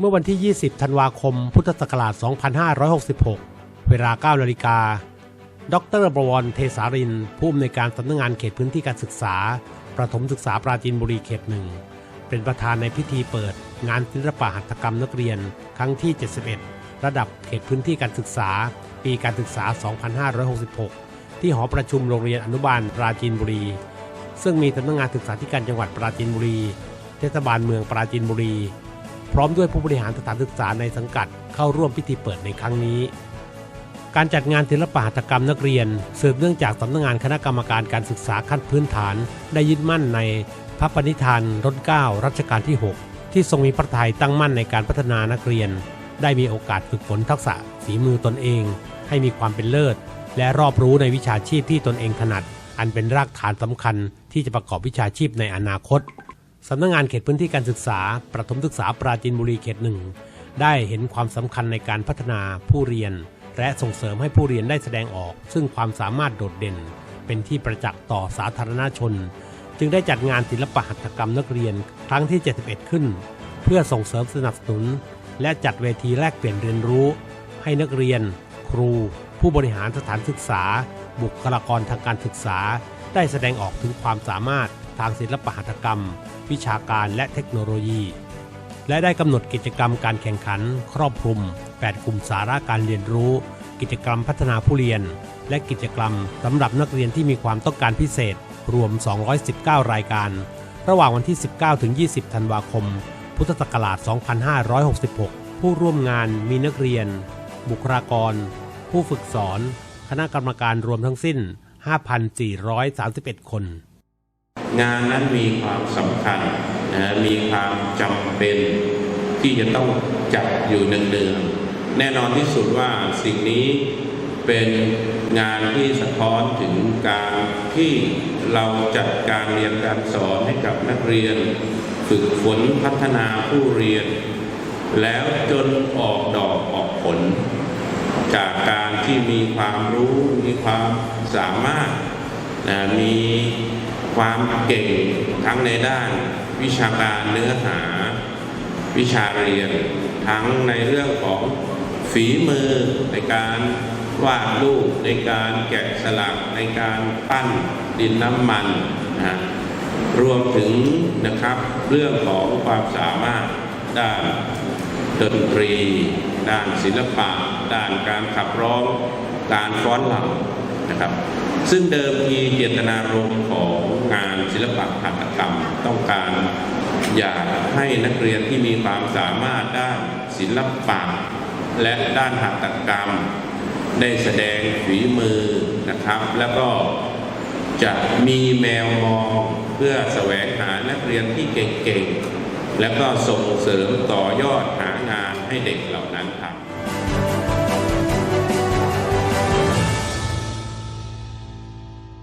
เมื่อวันที่ 20 ธันวาคม พุทธศักราช 2566 เวลา 9 นาฬิกา ดรบวรเทสาริน ผู้อำนวยการสำนักงานเขตพื้นที่การศึกษา ประถมศึกษาปราจีนบุรีเขตหนึ่ง เป็นประธานในพิธีเปิด งานศิลปะหัตถกรรมนักเรียน ครั้งที่ 71 ระดับเขตพื้นที่การศึกษา ปีการศึกษา 2566 ที่หอประชุมโรงเรียนอนุบาลปราจีนบุรี ซึ่งมีสำนักงานศึกษาธิการจังหวัดปราจีนบุรี เทศบาลเมืองปราจีนบุรี พร้อมด้วยผู้บริหารสถานศึกษาในสังกัดเข้าร่วมพิธีเปิดในครั้งนี้ การจัดงานศิลปหัตถกรรมนักเรียน สืบเนื่องจากสำนักงานคณะกรรมการการศึกษาขั้นพื้นฐาน ได้ยึดมั่นในพระปณิธานรัชเก้ารัชกาลที่ 6 ที่ทรงมีพระทัยตั้งมั่นในการพัฒนานักเรียน ได้มีโอกาสฝึกฝนทักษะฝีมือตนเอง ให้มีความเป็นเลิศ และรอบรู้ในวิชาชีพที่ตนเองถนัด อันเป็นรากฐานสำคัญที่จะประกอบวิชาชีพในอนาคต สำนักงานเขตพื้นที่การศึกษา ประถมศึกษาปราจีนบุรีเขตหนึ่งได้เห็นความสำคัญในการพัฒนาผู้เรียน และส่งเสริมให้ผู้เรียนได้แสดงออก ซึ่งความสามารถโดดเด่น เป็นที่ประจักษ์ต่อสาธารณชน จึงได้จัดงานศิลปหัตถกรรมนักเรียนครั้งที่ 71 ขึ้น เพื่อส่งเสริมสนับสนุน และจัดเวทีแลกเปลี่ยนเรียนรู้ ให้นักเรียน ครู ผู้บริหารสถานศึกษา บุคลากรทางการศึกษา ได้แสดงออกถึงความสามารถทางศิลปหัตถกรรม วิชาการและเทคโนโลยี และได้กำหนดกิจกรรมการแข่งขัน ครอบคลุม 8 กลุ่มสาระการเรียนรู้ กิจกรรมพัฒนาผู้เรียน และกิจกรรมสำหรับนักเรียนที่มีความต้องการพิเศษ รวม 219 รายการ ระหว่างวันที่ 19 ถึง 20 ธันวาคม พุทธศักราช 2566 ผู้ร่วมงานมีนักเรียน บุคลากร ผู้ฝึกสอน คณะกรรมการรวมทั้งสิ้น 5,431 คน งานนั้นมีความสำคัญนะมีความจำเป็นที่จะต้องจัดอยู่เนืองๆแน่นอนที่สุดว่าสิ่งนี้เป็นงานที่สะท้อนถึงการที่เราจัดการเรียนการสอนให้กับนักเรียน ฝึกฝนพัฒนาผู้เรียน แล้วจนออกดอกออกผล จากการที่มีความรู้มีความสามารถนะมี ความเก่งทั้งในด้านวิชาการเนื้อหา วิชาเรียน ทั้งในเรื่องของฝีมือในการวาดรูปในการแกะสลักในการปั้นดินน้ำมันนะฮะรวมถึงนะครับเรื่องของความสามารถด้านดนตรี ด้านศิลปะ ด้านการขับร้อง การฟ้อนรำนะครับ ซึ่งเดิมทีเจตนารมณ์ของ งานศิลปะหัตถกรรม ต้องการอยากให้นักเรียนที่มีความสามารถด้านศิลปะและด้านหัตถกรรม ได้แสดงฝีมือนะครับ แล้วก็จะมีแมวมองเพื่อแสวงหานักเรียนที่เก่งๆ แล้วก็ส่งเสริมต่อยอดหางานให้เด็กเหล่านั้นครับ